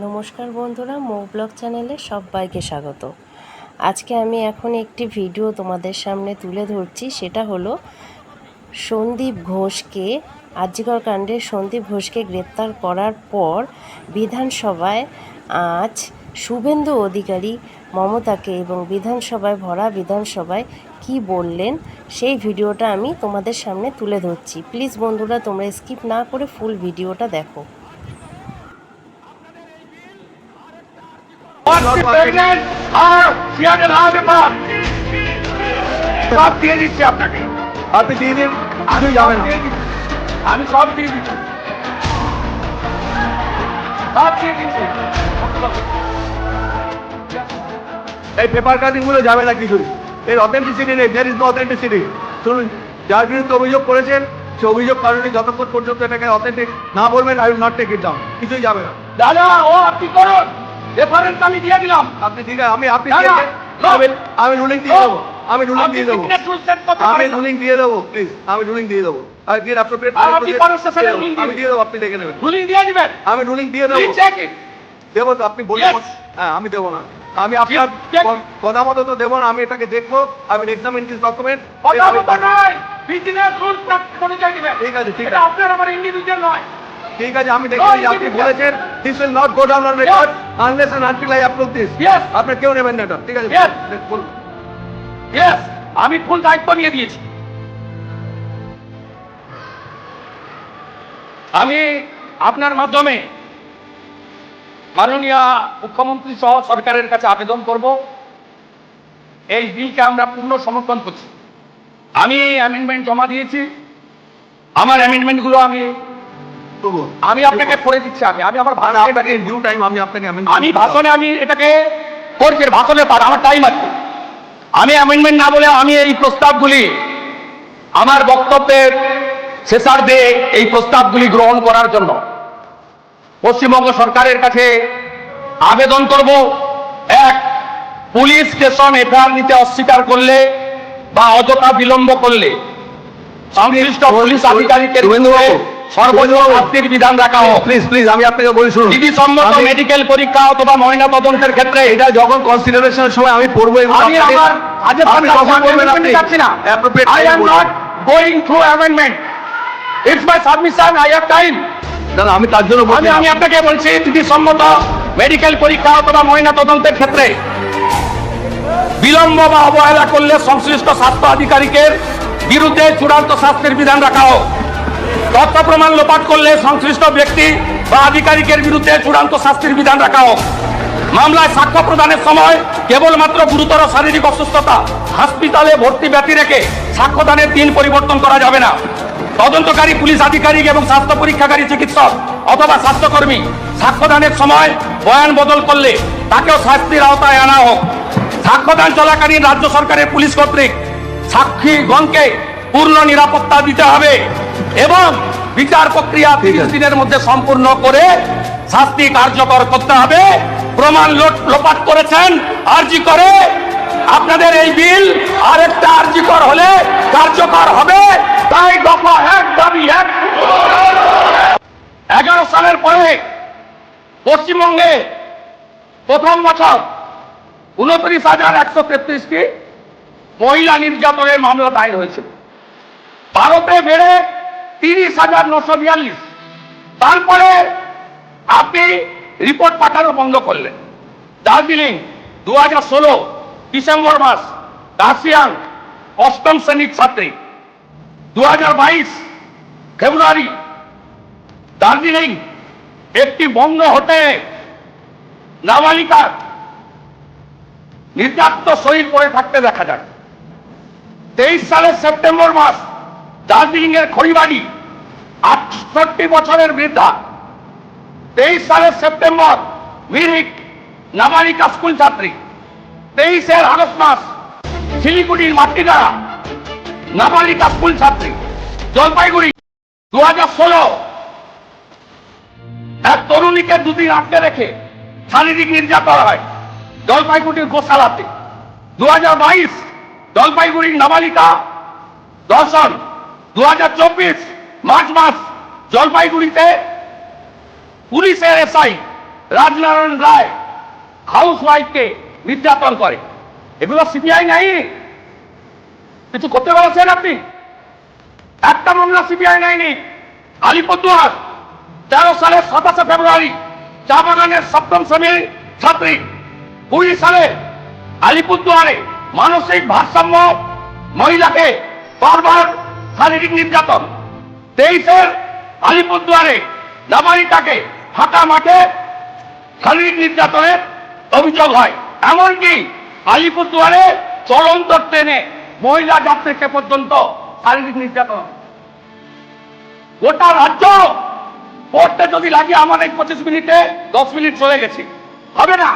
নমস্কার বন্ধুরা, মৌ ব্লগ চ্যানেলে সবাইকে স্বাগত। আজকে আমি এখন একটি ভিডিও তোমাদের সামনে তুলে ধরছি, সেটা হলো সন্দীপ ঘোষকে আর্যিকর কাণ্ডে সন্দীপ ঘোষকে গ্রেপ্তার করার পর বিধানসভায় আজ শুভেন্দু অধিকারী মমতাকে এবং বিধানসভায় ভরা বিধানসভায় কি বললেন, সেই ভিডিওটা আমি তোমাদের সামনে তুলে ধরছি। প্লিজ বন্ধুরা, তোমরা স্কিপ না করে ফুল ভিডিওটা দেখো। প্রেগনেন্ট আর হাতে সব দিয়ে দিচ্ছি আপনাকে আপনি দিয়ে দিন আপনি যাবেন। আমি সব দিয়ে দিচ্ছি সব দিয়ে দিচ্ছি এই পেপার কাটিংগুলো যাবে না কিছুই। এর অথেন্টিসিটি নেই দেয়ার ইজ নো অথেন্টিসিটি শুনুন যার বিরুদ্ধে অভিযোগ করেছেন সে অভিযোগ কারণে যতক্ষণ পর্যন্ত এটাকে অথেন্টিক না বলবেন I will not take it down কিছুই যাবে না। দাদা ও আপনি করুন। রেফারেন্স আমি দিয়ে দিলাম। আপনি ঠিক আছে আমি আপনি। আমি রুলিং দিয়ে দেবো আমি রুলিং দিয়ে দেবো। আমি রুলিং দিয়ে দেবো প্লিজ আমি রুলিং দিয়ে দেবো। আমি দিয়ে দেবো আপনি দেখে নেবেন। রুলিং দিয়ে দিবেন। আমি রুলিং দিয়ে দেবো. দেবো তো আপনি বলুন হ্যাঁ আমি দেবো না। আমি আপনার কথা মতো তো দেবো না আমি এটাকে দেখব আমি এক্সামিন দিস ডকুমেন্ট ঠিক আছে, ঠিক আছে। আপনার আমার ইন্ডিভিজুয়াল নয়। ঠিক আছে আমি দেখি আপনি বলেছেন this will not go down on record unless and until I approve this. Yes. আপনি কেউ নেবেন না এটা। ঠিক আছে Yes. ইয়েস আমি ফুল দায়িত্ব নিয়ে দিয়েছি। আমি আপনার মাধ্যমে মাননীয় মুখ্যমন্ত্রী সহ সরকারের কাছে আবেদন করব। এই বিলকে আমরা পূর্ণ সমর্থন করছি। আমি অ্যামেন্ডমেন্ট জমা দিয়েছি। আমার অ্যামেন্ডমেন্টগুলো আমি। আমি আপনাকে করে দিচ্ছি আমি আমি আমার আর ভাষা আপনাকে ডিউ টাইম আমি আপনাকে আমি ভাষণে আমি এটাকে করছি ভাষণে পার আমার টাইম আছে। আমি অ্যামেন্ডমেন্ট না বলে আমি এই প্রস্তাবগুলি আমার বক্তব্যের শেষার্ধে এই প্রস্তাবগুলি গ্রহণ করার জন্য পশ্চিমবঙ্গ সরকারের কাছে আবেদন করব এক পুলিশ স্টেশন এফআইআর নিতে অস্বীকার করলে বা অযথা বিলম্ব করলে সংশ্লিষ্ট পুলিশ আধিকারিকের সর্বোচ্চ শাস্তির বিধান রাখা হোক। প্লিজ প্লিজ আমি আপনাকে বলি শুনুন। বিধি সম্মত মেডিকেল পরীক্ষা অথবা ময়না তদন্তের ক্ষেত্রে এটা যখন কনসিডারেশনের সময় আমি পড়ব এবং আমি আপনাকে- আমার আজকে আপনি তখন বলবেন আপনি। যাচ্ছি না। Appropriate I am not going through amendment it's my submission I have time আমি তার জন্য বলছি আমি আপনাকে বলছি বিধি সম্মত মেডিকেল পরীক্ষা অথবা ময়না তদন্তের ক্ষেত্রে বিলম্ব বা অবহেলা করলে সংশ্লিষ্ট স্বাস্থ্য আধিকারিকের বিরুদ্ধে চূড়ান্ত শাস্তির বিধান রাখা হোক। তথ্য প্রমাণ লোপাট করলে সংশ্লিষ্ট ব্যক্তি বা আধিকারিকের বিরুদ্ধে চূড়ান্ত শাস্তির বিধান রাখা হোক। মামলায় সাক্ষ্য প্রদানের সময় কেবলমাত্র গুরুতর শারীরিক অসুস্থতা, হাসপাতালে ভর্তি ব্যক্তি রেখে সাক্ষ্যদানের দিন পরিবর্তন করা যাবে না। তদন্তকারী পুলিশ আধিকারিক এবং স্বাস্থ্য পরীক্ষাকারী চিকিৎসক অথবা স্বাস্থ্যকর্মী সাক্ষ্যদানের সময় বয়ান বদল করলে তাকেও শাস্তির আওতায় আনা হোক। সাক্ষ্যদান চলাকালীন রাজ্য সরকারের পুলিশ কর্তৃক সাক্ষীগণকে পূর্ণ নিরাপত্তা দিতে হবে। এবং বিচার প্রক্রিয়া তিরিশ দিনের মধ্যে সম্পূর্ণ করে শাস্তি কার্যকর করতে হবে। প্রমাণ লোপাট করেছেন, আর্জি করে। আপনাদের এই বিল আরেকটা আর্জিকর হলে কার্যকর হবে। তাই দফা এক, দাবি এক। এগারো সালের পরে পশ্চিমবঙ্গে প্রথম বছর উনত্রিশ হাজার একশো তেত্রিশটি মহিলা নির্যাতনের মামলা দায়ের হয়েছিল। ভারতে বেড়ে তিরিশ হাজার নশো বিয়াল্লিশ। তারপরে আপনি রিপোর্ট পাঠানো বন্ধ করলেন। দার্জিলিং দু হাজার ষোলো, ডিসেম্বর মাস রাশিয়ান অষ্টম শ্রেণির ছাত্রী। দু হাজার বাইশ, ফেব্রুয়ারি। দার্জিলিং, একটি বন্ধ হোটেলে, নাবালিকা। নির্যাতিত শরীর পড়ে থাকতে দেখা যায়। তেইশ সালের সেপ্টেম্বর মাস দার্জিলিং এর খড়িবাড়ি। আটষট্টি বছরের বৃদ্ধা। তেইশ সালের সেপ্টেম্বর, মিরিক, নাবালিকা স্কুল ছাত্রী। তেইশের আগস্ট মাস, শিলিগুড়ির মাটিদারা নাবালিকা স্কুল ছাত্রী। জলপাইগুড়ি দু হাজার ষোলো। এক তরুণীকে দুদিন আটকে রেখে শারীরিক নির্যাতন হয় জলপাইগুড়ির গোশালাতে। দু হাজার বাইশ, জলপাইগুড়ির নাবালিকা দর্শন। দু হাজার চব্বিশ মার্চ মাস জলপাইগুড়িতে পুলিশের এসআই রাজনারায়ণ রায় হাউস ওয়াইফকে নির্যাতন করে। এগুলো সিবিআই নাই? কিছু করতে পারছেন আপনি? একটা মামলা সিবিআই নেয়নি আলিপুরদুয়ার, তেরো সালের সাতাশে ফেব্রুয়ারি, চা বাগানের সপ্তম শ্রেণির ছাত্রী। কুড়ি সালে আলিপুরদুয়ারে মানসিক ভারসাম্য মহিলাকে বারবার শারীরিক নির্যাতন। তেইশের আলিপুরদুয়ারে নাবালিকাকে ফাঁকা মাঠে শারীরিক নির্যাতনের অভিযোগ হয়। এমনকি আলিপুরদুয়ারে চলন্ত ট্রেনে মহিলা যাত্রীকে পর্যন্ত শারীরিক নির্যাতন। গোটা রাজ্য পড়তে যদি লাগে, আমার এই পঁচিশ মিনিটে দশ মিনিট চলে গেছে। হবে না।